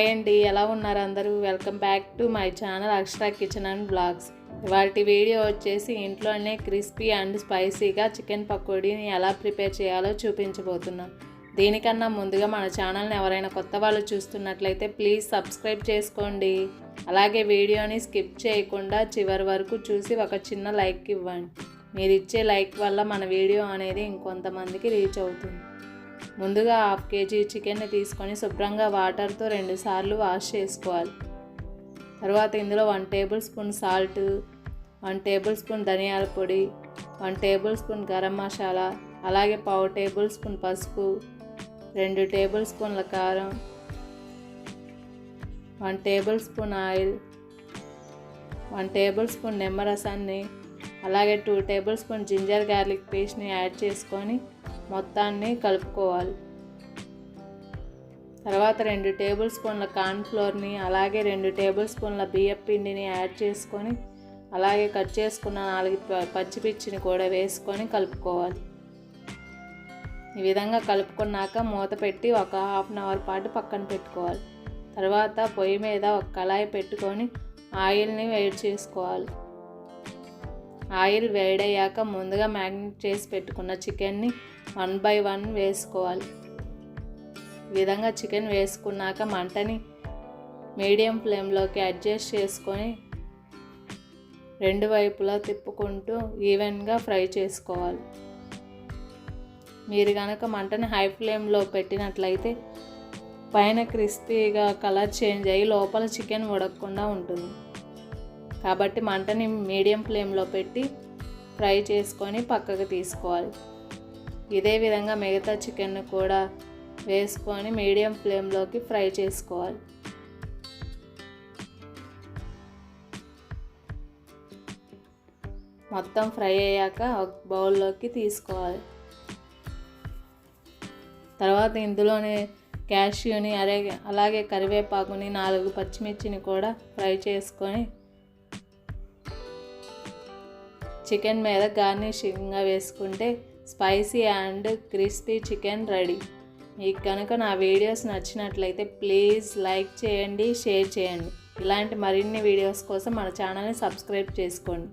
Hi అండి ఎలా ఉన్నారు అందరూ? Welcome back to my channel Akshara kitchen and blogs. వాటి వీడియో వచ్చేసి ఇంట్లోనే క్రిస్పీ అండ్ స్పైసీగా చికెన్ పకోడీని ఎలా ప్రిపేర్ చేయాలో చూపించబోతున్నాం. దీనికన్నా ముందుగా మన ఛానల్ని ఎవరైనా కొత్త వాళ్ళు చూస్తున్నట్లయితే ప్లీజ్ సబ్స్క్రైబ్ చేసుకోండి. అలాగే వీడియోని స్కిప్ చేయకుండా చివరి వరకు చూసి ఒక చిన్న లైక్ ఇవ్వండి. మీరు ఇచ్చే లైక్ వల్ల మన వీడియో అనేది ఇంకొంతమందికి రీచ్ అవుతుంది. ముందుగా హాఫ్ కేజీ చికెన్ని తీసుకొని శుభ్రంగా వాటర్తో రెండుసార్లు వాష్ చేసుకోవాలి. తర్వాత ఇందులో one table spoon salt one table spoon ధనియాల పొడి one table spoon garam masala అలాగే పావు టేబుల్ స్పూన్ పసుపు రెండు టేబుల్ స్పూన్ల కారం one table spoon oil one table spoon నిమ్మరసాన్ని అలాగే two table spoon ginger garlic పేస్ట్ని యాడ్ చేసుకొని మొత్తాన్ని కలుపుకోవాలి. తర్వాత రెండు టేబుల్ స్పూన్ల కార్న్ఫ్లోర్ని అలాగే రెండు టేబుల్ స్పూన్ల బియ్యం పిండిని యాడ్ చేసుకొని అలాగే కట్ చేసుకున్న నాలుగు ప- కూడా వేసుకొని కలుపుకోవాలి. ఈ విధంగా కలుపుకున్నాక మూత పెట్టి ఒక హాఫ్ అన్ అవర్ పాటు పక్కన పెట్టుకోవాలి. తర్వాత పొయ్యి మీద ఒక కళాయి పెట్టుకొని ఆయిల్ని వేడి చేసుకోవాలి. ఆయిల్ వేడయ్యాక ముందుగా మ్యాగ్నెట్ చేసి పెట్టుకున్న చికెన్ని వన్ బై వన్ వేసుకోవాలి. విధంగా చికెన్ వేసుకున్నాక మంటని మీడియం ఫ్లేమ్లోకి అడ్జస్ట్ చేసుకొని రెండు వైపులా తిప్పుకుంటూ ఈవెన్గా ఫ్రై చేసుకోవాలి. మీరు కనుక మంటని హై ఫ్లేమ్లో పెట్టినట్లయితే పైన క్రిస్పీగా కలర్ చేంజ్ అయ్యి లోపల చికెన్ ఉడకకుండా ఉంటుంది. కాబట్టి మంటని మీడియం ఫ్లేమ్లో పెట్టి ఫ్రై చేసుకొని పక్కకు తీసుకోవాలి. ఇదే విధంగా మిగతా చికెన్ కూడా వేసుకొని మీడియం ఫ్లేమ్లోకి ఫ్రై చేసుకోవాలి. మొత్తం ఫ్రై అయ్యాక ఒక బౌల్లోకి తీసుకోవాలి. తర్వాత ఇందులోనే క్యాష్యూని అరే అలాగే కరివేపాకుని నాలుగు పచ్చిమిర్చిని కూడా ఫ్రై చేసుకొని చికెన్ మీద గార్నిషింగ్గా వేసుకుంటే spicy and crispy chicken ready మీకు కనుక నా వీడియోస్ నచ్చినట్లయితే ప్లీజ్ లైక్ చేయండి షేర్ చేయండి. ఇలాంటి మరిన్ని వీడియోస్ కోసం మన ఛానల్ని సబ్స్క్రైబ్ చేసుకోండి.